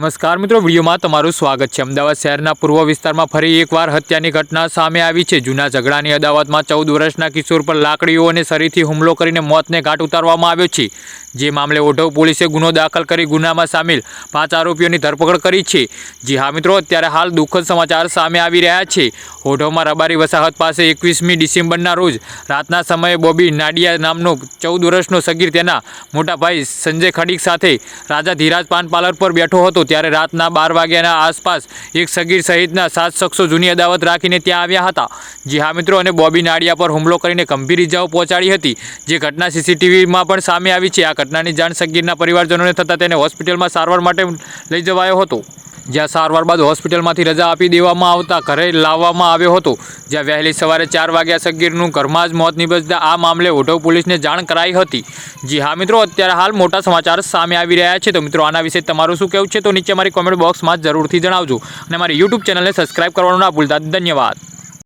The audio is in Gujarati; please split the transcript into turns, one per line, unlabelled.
નમસ્કાર મિત્રો, વિડીયોમાં તમારું સ્વાગત છે. અમદાવાદ શહેરના પૂર્વ વિસ્તારમાં ફરી એકવાર હત્યાની ઘટના સામે આવી છે. જૂના ઝઘડાની અદાવતમાં ચૌદ વર્ષના કિશોર પર લાકડીઓ અને સરીથી હુમલો કરીને મોતને ઘાટ ઉતારવામાં આવ્યો છે. જે મામલે ઓઢવ પોલીસે ગુનો દાખલ કરી ગુનામાં સામેલ પાંચ આરોપીઓની ધરપકડ કરી છે. જી હા મિત્રો, અત્યારે હાલ દુઃખદ સમાચાર સામે આવી રહ્યા છે. ઓઢવમાં રબારી વસાહત પાસે એકવીસમી ડિસેમ્બરના રોજ રાતના સમયે બોબી નાડિયા નામનો ચૌદ વર્ષનો સગીર તેના મોટા ભાઈ સંજય ખડીક સાથે રાજા ધીરાજ પાન પાર્લર પર બેઠો હતો. ત્યારે રાતના બાર વાગ્યાના આસપાસ એક સગીર સહિતના સાત શખ્સો જૂની અદાવત રાખીને ત્યાં આવ્યા હતા. જી હા મિત્રો, અને બોબી નાડિયા પર હુમલો કરીને ગંભીર ઇજાઓ પહોંચાડી હતી. જે ઘટના સીસીટીવીમાં પણ સામે આવી છે. આ ઘટનાની જાણ સગીરના પરિવારજનોને થતાં તેને હોસ્પિટલમાં સારવાર માટે લઈ જવાયો હતો. જ્યાં સારવાર બાદ હોસ્પિટલમાંથી રજા આપી દેવામાં આવતા ઘરે લાવવામાં આવ્યો હતો. જ્યાં વહેલી સવારે ચાર વાગ્યા સગીરનું ઘરમાં જ મોત નિપજતા આ મામલે ઓઢવ પોલીસને જાણ કરાઈ હતી. જી હા મિત્રો, અત્યારે હાલ મોટા સમાચાર સામે આવી રહ્યા છે. તો મિત્રો, આના વિશે તમારું શું કહેવું છે? તો નીચે મારી કોમેન્ટ બોક્સમાં જરૂરથી જણાવજો. અને મારી યુટ્યુબ ચેનલને સબસ્ક્રાઈબ કરવાનું ના ભૂલતા. ધન્યવાદ.